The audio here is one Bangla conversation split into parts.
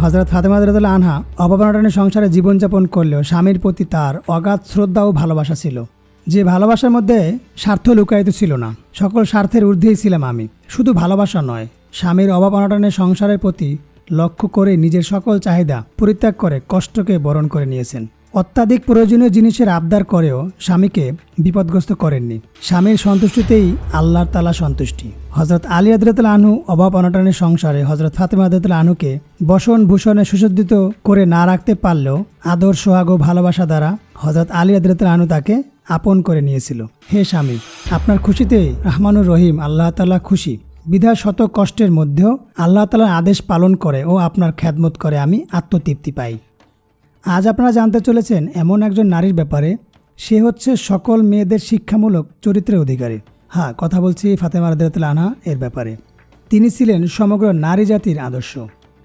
হজরত ফাতেমা রাদিয়াল্লাহু আনহা অভাবনাটনের সংসারে জীবনযাপন করলেও স্বামীর প্রতি তার অগাধ শ্রদ্ধা ও ভালোবাসা ছিল। যে ভালোবাসার মধ্যে স্বার্থ লুকায়িত ছিল না। সকল স্বার্থের ঊর্ধ্বেই ছিলাম আমি। শুধু ভালোবাসা নয়, স্বামীর অভাব অনটনের সংসারের প্রতি লক্ষ্য করে নিজের সকল চাহিদা পরিত্যাগ করে কষ্টকে বরণ করে নিয়েছেন। অত্যাধিক প্রয়োজনীয় জিনিসের আবদার করেও স্বামীকে বিপদগ্রস্ত করেননি। স্বামীর সন্তুষ্টিতেই আল্লাহর তালা সন্তুষ্টি। হজরত আলী আদরতুল আনহু অভাব অনটনের সংসারে হজরত ফাতেমা আদরতুল আনহুকে বসন ভূষণে সুসজ্জিত করে না রাখতে পারলেও আদর, সোহাগ ভালোবাসা দ্বারা হজরত আলী আদরতুল আনহু তাকে আপন করে নিয়েছিল। হে স্বামী, আপনার খুশিতে রহমানুর রহিম আল্লাহ তালা খুশি। বিধায় শত কষ্টের মধ্যেও আল্লাহ তালার আদেশ পালন করে ও আপনার খ্যাদমত করে আমি আত্মতৃপ্তি পাই। আজ আপনারা জানতে চলেছেন এমন একজন নারীর ব্যাপারে। সে হচ্ছে সকল মেয়েদের শিক্ষামূলক চরিত্রের অধিকারী। হ্যাঁ কথা বলছি ফাতেমা রাদিয়াতুল আনহা এর ব্যাপারে। তিনি ছিলেন সমগ্র নারী জাতির আদর্শ।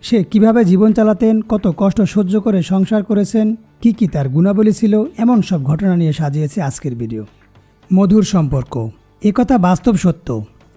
সে কীভাবে জীবন চালাতেন, কত কষ্ট সহ্য করে সংসার করেছেন, কি কি তার গুণাবলী ছিল, এমন সব ঘটনা নিয়ে সাজিয়েছে আজকের ভিডিও। মধুর সম্পর্ক। একথা বাস্তব সত্য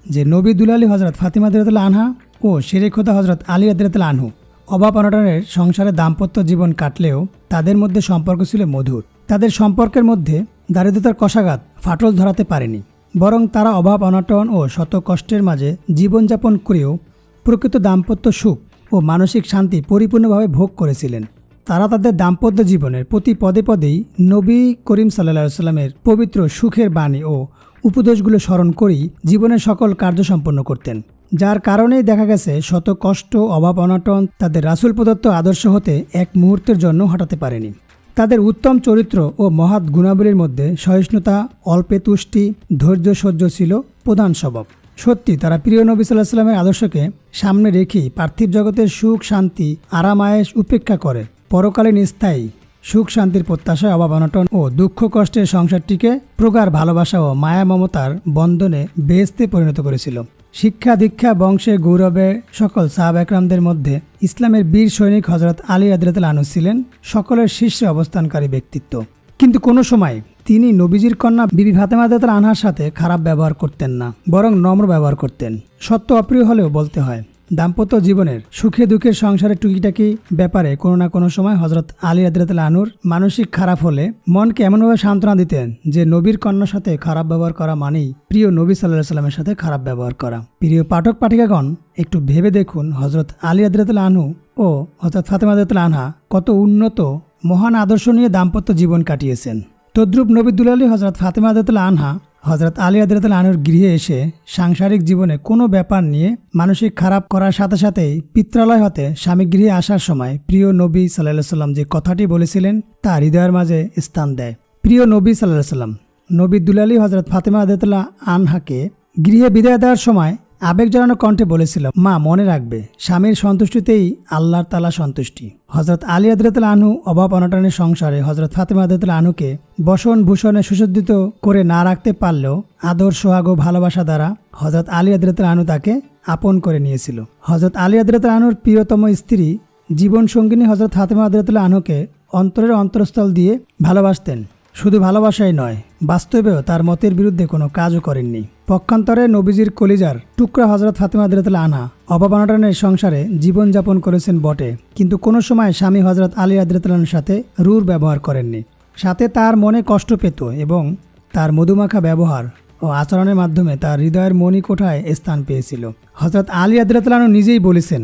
যে নবী দুলালী হজরত ফাতিমা দিরাতুল্লাহ আনহা ও শেরেখোদা হজরত আলী আদিরাতুল্লাহ আনহু অভাব অনটনের সংসারে দাম্পত্য জীবন কাটলেও তাদের মধ্যে সম্পর্ক ছিল মধুর। তাদের সম্পর্কের মধ্যে দারিদ্রতার কষাঘাত ফাটল ধরাতে পারেনি। বরং তারা অভাব অনটন ও শত কষ্টের মাঝে জীবনযাপন করেও প্রকৃত দাম্পত্য সুখ ও মানসিক শান্তি পরিপূর্ণভাবে ভোগ করেছিলেন। তারা তাদের দাম্পত্য জীবনের প্রতি পদে পদেই নবী করিম সাল্লা সাল্লামের পবিত্র সুখের বাণী ও উপদেশগুলো স্মরণ করেই জীবনের সকল কার্য সম্পন্ন করতেন। যার কারণেই দেখা গেছে শত কষ্ট, অভাব, অনটন তাদের রাসুল প্রদত্ত আদর্শ হতে এক মুহূর্তের জন্য হটাতে পারেনি। তাদের উত্তম চরিত্র ও মহৎ গুণাবলীর মধ্যে সহিষ্ণুতা, অল্পে তুষ্টি, ধৈর্য, সহ্য ছিল প্রধান স্বভাব। সত্যি, তারা প্রিয় নবী সাল্লাহ সাল্লামের আদর্শকে সামনে রেখেই পার্থিব জগতের সুখ, শান্তি আরামায়েশ উপেক্ষা করে। পরকালীন স্থায়ী সুখ, শান্তির প্রত্যাশায় অভাব, অনটন ও দুঃখ, কষ্টের সংসারটিকে প্রগাঢ় ভালোবাসা ও মায়া মমতার বন্ধনে বেহেস্তে পরিণত করেছিল। শিক্ষা দীক্ষা বংশে গৌরবে সকল সাহাব একরামদের মধ্যে ইসলামের বীর সৈনিক হজরত আলী আদরতাল আনু ছিলেন সকলের শীর্ষে অবস্থানকারী ব্যক্তিত্ব। কিন্তু কোনো সময় তিনি নবীজির কন্যা বিবি ফাতেমা দাতার আনহার সাথে খারাপ ব্যবহার করতেন না, বরং নম্র ব্যবহার করতেন। সত্য অপ্রিয় হলেও বলতে হয় দাম্পত্য জীবনের সুখে দুঃখের সংসারের টুকিটাকি ব্যাপারে কোনো না কোনো সময় হজরত আলী আদিরাতুল আনুর মানসিক খারাপ হলে মনকে এমনভাবে সান্ত্বনা দিতেন যে নবীর কন্যার সাথে খারাপ ব্যবহার করা মানেই প্রিয় নবী সাল্লাহ সাল্লামের সাথে খারাপ ব্যবহার করা। প্রিয় পাঠক পাঠিকাগণ, একটু ভেবে দেখুন হজরত আলী আদিরাতুল আনহু ও হজরত ফাতেমা আদিরাতুল আনহা কত উন্নত, মহান আদর্শ নিয়ে দাম্পত্য জীবন কাটিয়েছেন। তদ্রুপ নবিদুল আলী হজরত ফাতেমা আদাতুল্লাহ আনহা হজরত আলী আদিরাতুল আনুর গৃহে এসে সাংসারিক জীবনে কোনো ব্যাপার নিয়ে মানসিক খারাপ করার সাথে সাথেই পিত্রালয় হতে স্বামী গৃহে আসার সময় প্রিয় নবী সাল্লাহ সাল্লাম যে কথাটি বলেছিলেন তা হৃদয়ের মাঝে স্থান দেয়। প্রিয় নবী সাল্লাহ সাল্লাম নবী দুলালী হজরত ফাতেমা আদাতুল্লাহ আনহাকে গৃহে বিদায় দেওয়ার সময় আবেগ জড়ানো কণ্ঠে বলেছিল, মা, মনে রাখবে, স্বামীর সন্তুষ্টিতেই আল্লাহর তালা সন্তুষ্টি। হজরত আলী আদরতুল আনু অভাব অনটনের সংসারে হজরত ফাতেমা আদরতুল আনুকে বসন ভূষণে সুসজ্জিত করে না রাখতে পারলেও আদর, সোহাগ ভালোবাসা দ্বারা হজরত আলী আদরতুল আনু তাকে আপন করে নিয়েছিল। হজরত আলী আদরতুল আনুর প্রিয়তম স্ত্রী জীবন সঙ্গিনী হজরত ফাতেমা আদরতুল আনুকে অন্তরের অন্তরস্থল দিয়ে ভালোবাসতেন। শুধু ভালোবাসাই নয়, বাস্তবেও তার মতের বিরুদ্ধে কোনো কাজও করেননি। পক্ষান্তরে নবীজির কলিজার টুকরা হজরত ফাতেমা দিরাতুল আনহা অভাবনাটনের সংসারে জীবনযাপন করেছেন বটে। কিন্তু কোনো সময় স্বামী হজরত আলী আদিরাতুল্লাহর সাথে রূর ব্যবহার করেননি। সাথে তার মনে কষ্ট পেত এবং তার মধুমাখা ব্যবহার ও আচরণের মাধ্যমে তার হৃদয়ের মণিকোঠায় স্থান পেয়েছিল। হজরত আলী আদিরাতুল্লাহ নিজেই বলেছেন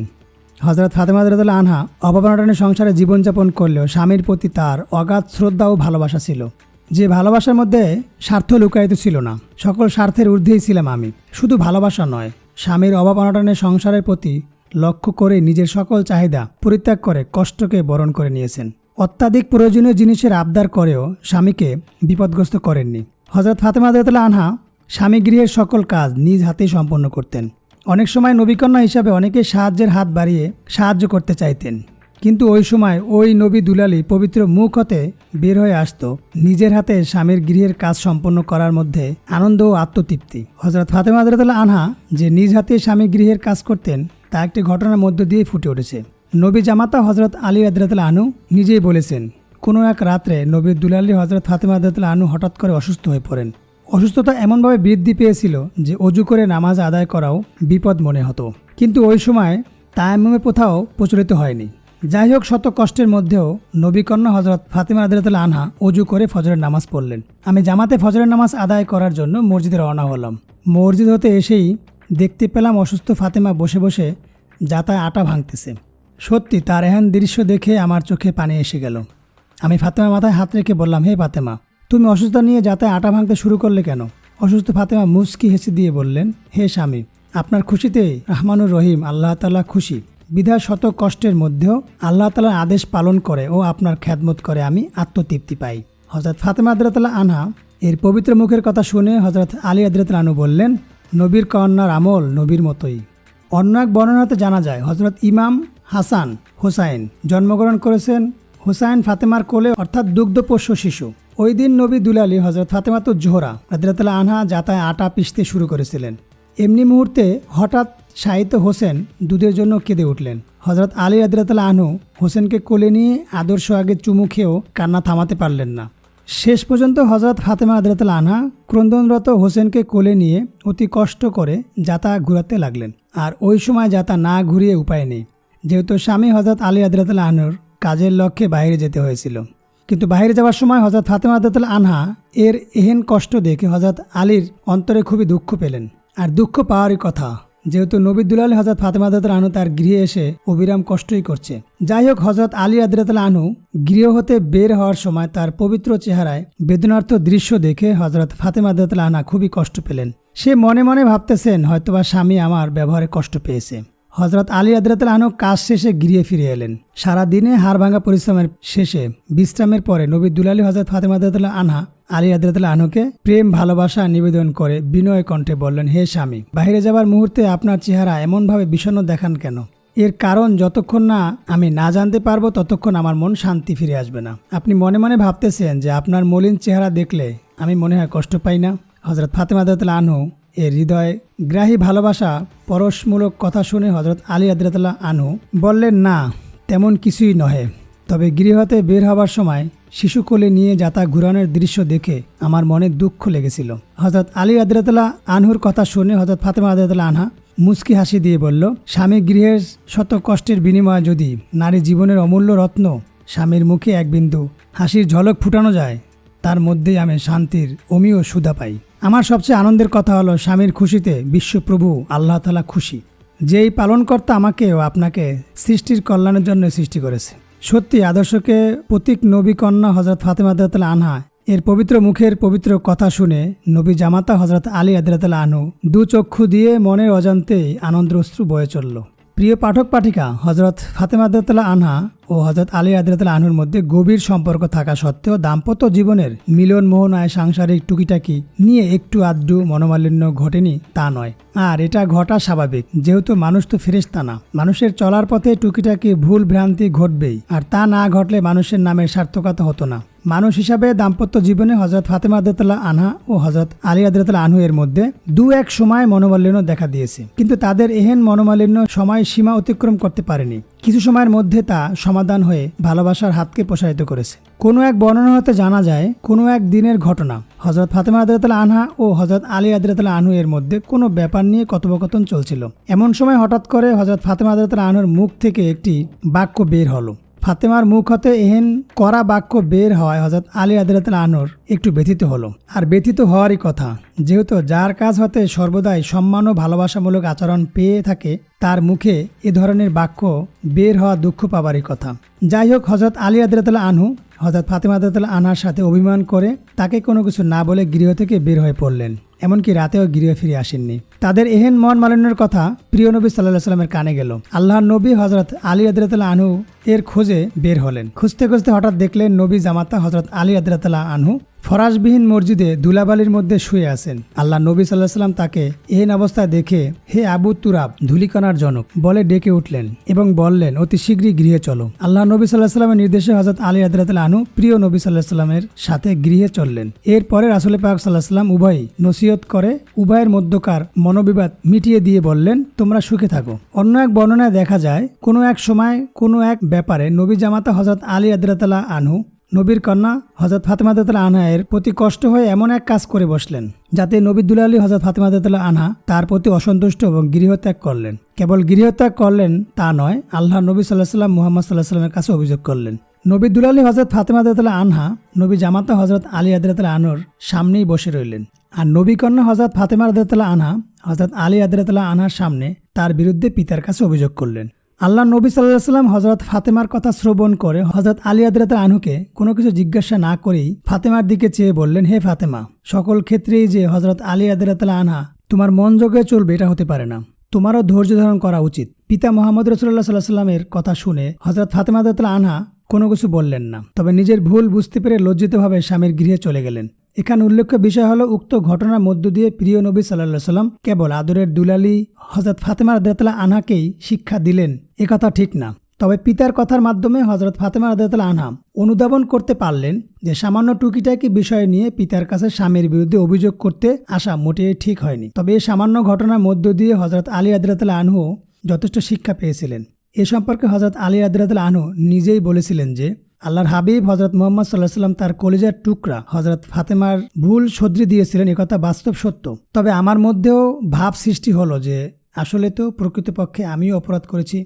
হজরত ফাতেমা রাদিয়াল্লাহু আনহা অভাবনাটনের সংসারে জীবনযাপন করলেও স্বামীর প্রতি তার অগাধ শ্রদ্ধা ও ভালোবাসা ছিল। যে ভালোবাসার মধ্যে স্বার্থ লুকায়িত ছিল না, সকল স্বার্থের ঊর্ধ্বেই ছিলাম আমি। শুধু ভালোবাসা নয়, স্বামীর অভাব অনটনের সংসারের প্রতি লক্ষ্য করে নিজের সকল চাহিদা পরিত্যাগ করে কষ্টকে বরণ করে নিয়েছেন। অত্যাধিক প্রয়োজনীয় জিনিসের আবদার করেও স্বামীকে বিপদগ্রস্ত করেননি। হজরত ফাতেমা রাদিয়াল্লাহু আনহা স্বামী গৃহের সকল কাজ নিজ হাতেই সম্পন্ন করতেন। অনেক সময় নবীকন্যা হিসাবে অনেকে সাহায্যের হাত বাড়িয়ে সাহায্য করতে চাইতেন। কিন্তু ওই সময় ওই নবী দুলালি পবিত্র মুখ হতে বের হয়ে আসতো। নিজের হাতে স্বামীর গৃহের কাজ সম্পন্ন করার মধ্যে আনন্দ ও আত্মতৃপ্তি। হজরত ফাতেমা হজরতুল্লাহ আনহা যে নিজ হাতে স্বামী গৃহের কাজ করতেন, তা একটি ঘটনার মধ্য দিয়ে ফুটে উঠেছে। নবী জামাতা হজরত আলী আদরাতুল্লাহ আনু নিজেই বলেছেন, কোনো এক রাত্রে নবী দুলালি হজরত ফাতেমা আদরাতুল্লাহ আনু হঠাৎ করে অসুস্থ হয়ে পড়েন। অসুস্থতা এমনভাবে বৃদ্ধি পেয়েছিল যে অজু করে নামাজ আদায় করাও বিপদ মনে হতো। কিন্তু ওই সময় তায়াম্মুমে কোথাও প্রচলিত হয়নি। যাই হোক শত কষ্টের মধ্যেও নবীকন্যা হজরত ফাতিমা আদিরাতুল্লাহ আনহা অজু করে ফজরের নামাজ পড়লেন। আমি জামাতে ফজরের নামাজ আদায় করার জন্য মসজিদে রওনা হলাম। মসজিদ হতে এসেই দেখতে পেলাম অসুস্থ ফাতেমা বসে বসে যাতায় আটা ভাঙতেছে। সত্যি, তার এহেন দৃশ্য দেখে আমার চোখে পানি এসে গেল। আমি ফাতেমার মাথায় হাত রেখে বললাম, হে ফাতেমা, তুমি অসুস্থ নিয়ে যাতায় আটা ভাঙতে শুরু করলে কেন? অসুস্থ ফাতেমা মুস্কি হেসে দিয়ে বললেন, হে স্বামী, আপনার খুশিতে রহমানুর রহিম, আল্লাহ তালা খুশি। বিধায় শত কষ্টের মধ্যেও আল্লাহ তালার আদেশ পালন করে ও আপনার খ্যাদমত করে আমি আত্মতৃপ্তি পাই। হজরত ফাতেমা আদরাতাল্লাহ আনহা এর পবিত্র মুখের কথা শুনে হজরত আলী আদরাতাল বললেন, নবীর কন্যার আমল নবীর মতোই। অন্য এক বর্ণনাতে জানা যায় হজরত ইমাম হাসান হোসাইন জন্মগ্রহণ করেছেন হুসাইন ফাতেমার কোলে, অর্থাৎ দুগ্ধপোষ্য শিশু। ওই দিন নবী দুলালি হজরত ফাতেমাতুর জোহরা রাদিরাতাল্লাহ আনহা যাতায় আটা পিষতে শুরু করেছিলেন। এমনি মুহূর্তে হঠাৎ শাহিত হোসেন দুধের জন্য কেঁদে উঠলেন। হজরত আলী আদরাতাল্লাহ আনহু হোসেনকে কোলে নিয়ে আদর্শ আগে চুমু খেয়েও কান্না থামাতে পারলেন না। শেষ পর্যন্ত হজরত ফাতেমা আদরাতাল আনহা ক্রন্দনরত হোসেনকে কোলে নিয়ে অতি কষ্ট করে যাতা ঘুরাতে লাগলেন। আর ওই সময় যাতা না ঘুরিয়ে উপায় নেই। যেহেতু স্বামী হজরত আলী আদরাতাল আনহুর কাজের লক্ষ্যে বাইরে যেতে হয়েছিল। কিন্তু বাইরে যাওয়ার সময় হজরত ফাতেমা আদরাতাল আনহা এর এহেন কষ্ট দেখে হজরত আলীর অন্তরে খুবই দুঃখ পেলেন। আর দুঃখ পাওয়ারই কথা। যেহেতু নবী দুলাল হজরত ফাতেমা আদাতুল আনু তার গৃহে এসে অবিরাম কষ্টই করছে। যাই হোক হজরত আলী আদরাত আনু গৃহ হতে বের হওয়ার সময় তার পবিত্র চেহারায় বেদনার্থ দৃশ্য দেখে হজরত ফাতেমা আদাতুল আনা খুবই কষ্ট পেলেন। সে মনে মনে ভাবতেছেন, হয়তোবা স্বামী আমার ব্যবহারে কষ্ট পেয়েছে। হজরত আলী আদরাতুল আনু কাজ শেষে গৃহে ফিরে এলেন। সারা দিনে হাড় ভাঙা পরিশ্রমের শেষে বিশ্রামের পরে নবী দুলালী হজরত ফাতেমা আদাতুল্লাহ আনহা আলী আদরাতুল্লাহ আনুকে প্রেম, ভালোবাসা, নিবেদন করে বিনয় কণ্ঠে বললেন, হে স্বামী বাইরে যাবার মুহূর্তে আপনার চেহারা এমনভাবে বিষণ্ণ দেখান কেন? এর কারণ যতক্ষণ না আমি না জানতে পারব, ততক্ষণ আমার মন শান্তি ফিরে আসবে না। আপনি মনে মনে ভাবতেছেন যে আপনার মলিন চেহারা দেখলে আমি মনে হয় কষ্ট পাই না? হজরত ফাতেমা আদাতুল্লাহ আনহু এর হৃদয় গ্রাহী ভালোবাসা, পরশমূলক কথা শুনে হজরত আলী আদরাতুল্লাহ আনহু বললেন, না, তেমন কিছুই নহে। তবে গৃহতে বের হবার সময় শিশু কোলে নিয়ে যাতা ঘুরানোর দৃশ্য দেখে আমার মনে দুঃখ লেগেছিল। হজরত আলী আদরাতুল্লাহ আনহুর কথা শুনে হজরত ফাতেমা আদরাতুল্লাহ আনহা মুস্কি হাসি দিয়ে বলল, স্বামী গৃহের শত কষ্টের বিনিময়ে যদি নারী জীবনের অমূল্য রত্ন স্বামীর মুখে এক বিন্দু হাসির ঝলক ফুটানো যায়, তার মধ্যেই আমি শান্তির অমীয় সুধা পাই। আমার সবচেয়ে আনন্দের কথা হলো স্বামীর খুশিতে বিশ্বপ্রভু আল্লাহ তালা খুশি। যেই পালনকর্তা আমাকে ও আপনাকে সৃষ্টির কল্যাণের জন্য সৃষ্টি করেছে। সত্যি আদর্শকে প্রতীক নবী কন্যা হজরত ফাতেমা আদাল আনহা, এর পবিত্র মুখের পবিত্র কথা শুনে নবী জামাতা হজরত আলী আদাল আনু দু চক্ষু দিয়ে মনের অজান্তেই আনন্দ অশ্রু বয়ে চলল। প্রিয় পাঠক পাঠিকা হজরত ফাতেমা আদাল্লাহ আনহা ও হজরত আলী আদিরাতুল আনুর মধ্যে গভীর সম্পর্ক থাকা সত্ত্বেও দাম্পত্য জীবনের মিলন মোহনায় সাংসারিক টুকিটাকি নিয়ে একটু আধটু মনোমালিন্য ঘটেনি তা নয়। আর এটা ঘটা স্বাভাবিক, যেহেতু মানুষ তো ফেরেশতা না। মানুষের চলার পথে টুকিটাকি ভুল ভ্রান্তি ঘটবেই, আর তা না ঘটলে মানুষের নামের সার্থকতা হতো না। মানুষ হিসাবে দাম্পত্য জীবনে হজরত ফাতেমা আদাতুল্লাহ আনহা ও হজরত আলী আদাতুল্লাহ আনহু এর মধ্যে দু এক সময় মনোমালিন্য দেখা দিয়েছে। কিন্তু তাদের এহেন মনোমালিন্য সময় সীমা অতিক্রম করতে পারেনি। কিছু সময়ের মধ্যে তা সমাধান হয়ে ভালোবাসার হাতকে প্রসারিত করেছে। কোনো এক বর্ণনা হতে জানা যায়, কোনো এক দিনের ঘটনা হজরত ফাতেমা আদরাতাল আনহা ও হজরত আলী আদরাতাল আনু এর মধ্যে কোনো ব্যাপার নিয়ে কথোপকথন চলছিল। এমন সময় হঠাৎ করে হজরত ফাতেমা আদরাতাল আনহুর মুখ থেকে একটি বাক্য বের হলো। ফাতেমার মুখ হতে এহেন করা বাক্য বের হওয়ায় হজরত আলী আদিরাতুল আনোর একটু ব্যথিত হলো। আর ব্যথিত হওয়ারই কথা, যেহেতু যার কাজ হতে সর্বদাই সম্মান ও ভালোবাসামূলক আচরণ পেয়ে থাকে, তার মুখে এ ধরনের বাক্য বের হওয়া দুঃখ পাবারই কথা। যাই হোক হজরত আলী আদিরাতুল্লাহ আনহু হজরত ফাতেমা আদাতুল্লাহ আনহার সাথে অভিমান করে তাকে কোনো কিছু না বলে গৃহ থেকে বের হয়ে পড়লেন। এমনকি রাতেও গৃহে ফিরে আসেননি। তাদের এহেন মন মালিন্যের কথা প্রিয় নবী সাল্লাহ সাল্লামের কানে গেল। আল্লাহ নবী হজরত আলী আদরাতুল্লাহ আনহু এর খোঁজে বের হলেন। খুঁজতে খুঁজতে হঠাৎ দেখলেন নবী জামাতা হজরত আলী আদরাতুল্লাহ আনহু ফরাসবিহীন মসজিদে দুলাবালির মধ্যে শুয়ে আছেন। আল্লাহ নবী সাল্লাহ সাল্লাম তাকে এহেন অবস্থায় দেখে, হে আবু তুরাব, ধুলিকণার জনক। বলে ডেকে উঠলেন এবং বললেন, অতি শীঘ্রই গৃহে চলো। আল্লাহ নবী সাল্লাহ সাল্লামের নির্দেশে হজরত আলী আদরাতুল্লাহ আনু প্রিয় নবী সাল্লাহ সাল্লামের সাথে গৃহে চললেন। এরপরে রাসুল পাক সাল্লাহ সাল্লাম উভয় নসিহত করে উভয়ের মধ্যকার মনোবিবাদ মিটিয়ে দিয়ে বললেন, তোমরা সুখে থাকো। অন্য এক বর্ণনায় দেখা যায়, কোনো এক সময় কোনো এক ব্যাপারে নবী জামাতা হজরত আলী আদরাতাল্লাহ আনহু নবীর কন্যা হজরত ফাতেমা দাতালা আনহা এর প্রতি কষ্ট হয়ে এমন এক কাজ করে বসলেন, যাতে নবী দুলালী হজরত ফাতেমা দাতালা আনহা তার প্রতি অসন্তুষ্ট এবং গৃহত্যাগ করলেন। কেবল গৃহত্যাগ করলেন তা নয় আল্লাহ নবী সাল্লাহ সাল্লাম মুহাম্মদ সাল্লাহ সাল্লামের কাছে অভিযোগ করলেন। নবী দুলালী হজরত ফাতেমা দাতালা আনহা নবী জামাতা হজরত আলী আদরাতালা আনোর সামনেই বসে রইলেন আর নবী কন্যা হজরত ফাতেমা আদাতলা আনহা হজরত আলী আদরাতলা আনহার সামনে তার বিরুদ্ধে পিতার কাছে অভিযোগ করলেন। আল্লাহ নবী সাল্লাহ সাল্লাম হজরত ফাতেমার কথা শ্রবণ করে হজরত আলী আদরাত আনহুকে কোনো কিছু জিজ্ঞাসা না করেই ফাতেমার দিকে চেয়ে বললেন, হে ফাতেমা, সকল ক্ষেত্রেই যে হজরত আলী আদরাতলা আনহা, তোমার মন যোগে চলবে, এটা হতে পারে না। তোমারও ধৈর্য ধারণ করা উচিত। পিতা মোহাম্মদ রসুল্লাহ সাল্লাহ সাল্লামের কথা শুনে হজরত ফাতেমা আদাতলা আনহা কোনো কিছু বললেন না, তবে নিজের ভুল বুঝতে পেরে লজ্জিতভাবে স্বামীর গৃহে চলে গেলেন। এখানে উল্লেখ্য বিষয় হলো, উক্ত ঘটনার মধ্য দিয়ে প্রিয় নবী সাল্লাহ সাল্লাম কেবল আদরের দুলালি হজরত ফাতেমা আদাতলা আনহাকেই শিক্ষা দিলেন। একথা ঠিক না। তবে পিতার কথার মাধ্যমে হজরত ফাতেমা আদাতলা আনহা অনুধাবন করতে পারলেন যে, সামান্য টুকিটাকি বিষয় নিয়ে পিতার কাছে স্বামীর বিরুদ্ধে অভিযোগ করতে আসা মোটেই ঠিক হয়নি। তবে এই সামান্য ঘটনার মধ্য দিয়ে হজরত আলী আদাতলা আনহু যথেষ্ট শিক্ষা পেয়েছিলেন। এ সম্পর্কে হজরত আলী আদরাতুল আনহু নিজেই বলেছিলেন যে আল্লাহর হাবিব হজরত মোহাম্মদ সাল্লাহ সাল্লাম তার কলিজার টুকরা হজরত ফাতেমার ভুল সদ্রি দিয়েছিলেন একথা বাস্তব সত্য। তবে আমার মধ্যেও ভাব সৃষ্টি হলো যে আসলে তো প্রকৃতপক্ষে আমিও অপরাধ করেছি।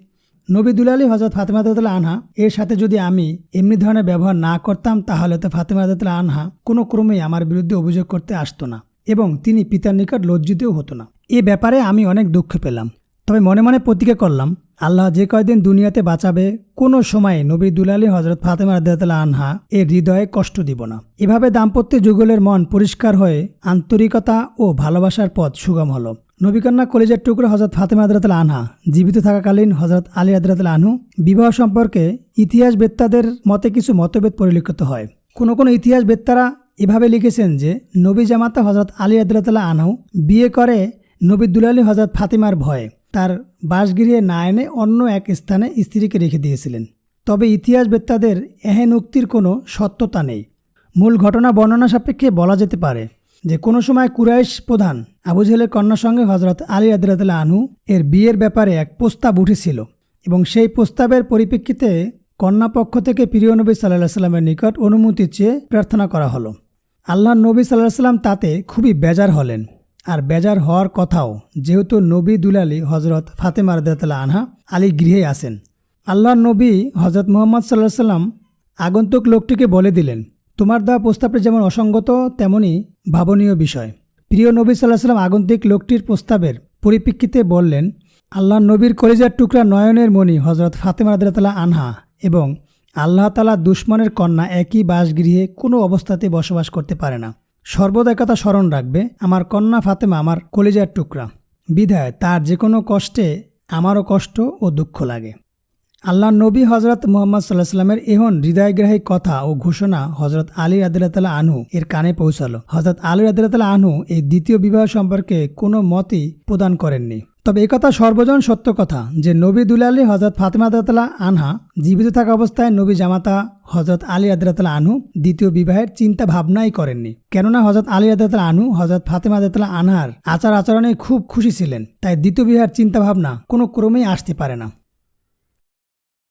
নবী দুলালী হজরত ফাতেমা আদাতুল্লাহ আনহা, এর সাথে যদি আমি এমনি ধরনের ব্যবহার না করতাম, তাহলে তো ফাতেমা আদাতুল্লাহ আনহা কোনো ক্রমেই আমার বিরুদ্ধে অভিযোগ করতে আসতো না এবং তিনি পিতার নিকট লজ্জিতও হতো না। এ ব্যাপারে আমি অনেক দুঃখ পেলাম। তবে মনে মনে প্রতিজ্ঞা করলাম আল্লাহ যে কয়দিন দুনিয়াতে বাঁচাবে, কোনো সময়ে নবী দুলালী হজরত ফাতেমা আদাতলা আনহা এর হৃদয়ে কষ্ট দিব না। এভাবে দাম্পত্য যুগলের মন পরিষ্কার হয়ে আন্তরিকতা ও ভালোবাসার পথ সুগম হলো। নবীকন্যা কলেজের টুকরো হজরত ফাতেমা আদরাতুল আনহা, জীবিত থাকাকালীন হজরত আলী আদরাতুল আনহু বিবাহ সম্পর্কে ইতিহাস বেত্তাদের মতে কিছু মতভেদ পরিলক্ষিত হয়। কোনো কোনো ইতিহাসবেত্তারা এভাবে লিখেছেন যে, নবী জামাতা হজরত আলী আদরাতুল্লাহ আনহু বিয়ে করে নবী দুলালী হজরত ফাতিমার ভয়ে। তার বাসগৃহে না এনে অন্য এক স্থানে স্ত্রীকে রেখে দিয়েছিলেন। তবে ইতিহাসবেত্তাদের এহেন উক্তির কোনো সত্যতা নেই। মূল ঘটনা বর্ণনা সাপেক্ষে বলা যেতে পারে যে কোনো সময় কুরাইশ প্রধান আবু জেহেলের কন্যার সঙ্গে হজরত আলী আদরাতুল্লাহ আনহু এর বিয়ের ব্যাপারে এক প্রস্তাব উঠেছিল এবং সেই প্রস্তাবের পরিপ্রেক্ষিতে কন্যা পক্ষ থেকে প্রিয় নবী সাল্লাহ সাল্লামের নিকট অনুমতি চেয়ে প্রার্থনা করা হলো। আল্লাহ নবী সাল্লাহ সাল্লাম তাতে খুবই বেজার হলেন। আর বেজার হওয়ার কথাও যেহেতু নবী দুলালী হজরত ফাতেমা রদাতলা আনহা আলী গৃহে আসেন আল্লাহ নবী হজরত মোহাম্মদ সাল্লাহ সাল্লাম আগন্তুক লোকটিকে বলে দিলেন, তোমার দেওয়া প্রস্তাবটি যেমন অসঙ্গত তেমনই ভাবনীয় বিষয়। প্রিয় নবী সাল্লাহ সাল্লাম আগন্তুক লোকটির প্রস্তাবের পরিপ্রেক্ষিতে বললেন আল্লাহ নবীর কলিজার টুকরা নয়নের মণি হজরত ফাতেমা রদাতলা আনহা এবং আল্লাহ তালা দুশ্মনের কন্যা একই বাসগৃহে কোনো অবস্থাতে বসবাস করতে পারে না। সর্বদা কথা স্মরণ রাখবে, আমার কন্যা ফাতেমা আমার কলিজার টুকরা। বিধায় তার যে কোনো কষ্টে আমারও কষ্ট ও দুঃখ লাগে। আল্লাহ নবী হজরত মোহাম্মদ সাল্লাহ সাল্লামের এহন হৃদয়গ্রাহী কথা ও ঘোষণা হজরত আলী রাদিল্লা আনহু এর কানে পৌঁছালো। হজরত আলী রাদিল্লা আনহু এই দ্বিতীয় বিবাহ সম্পর্কে কোনো মতই প্রদান করেননি। তবে একথা সর্বজন সত্য কথা যে নবী দুলালী হজরত ফাতেমা আদাতলা আনহা জীবিত থাকা অবস্থায় নবী জামাতা হজরত আলী আদাতলা আনু দ্বিতীয় বিবাহের চিন্তা ভাবনাই করেননি। কেননা হজরত আলী আদাতলা আনু হজরত ফাতেমা আদাতলা আনহার আচার আচরণে খুব খুশি ছিলেন, তাই দ্বিতীয় বিবাহের চিন্তা ভাবনা কোনো ক্রমেই আসতে পারে না।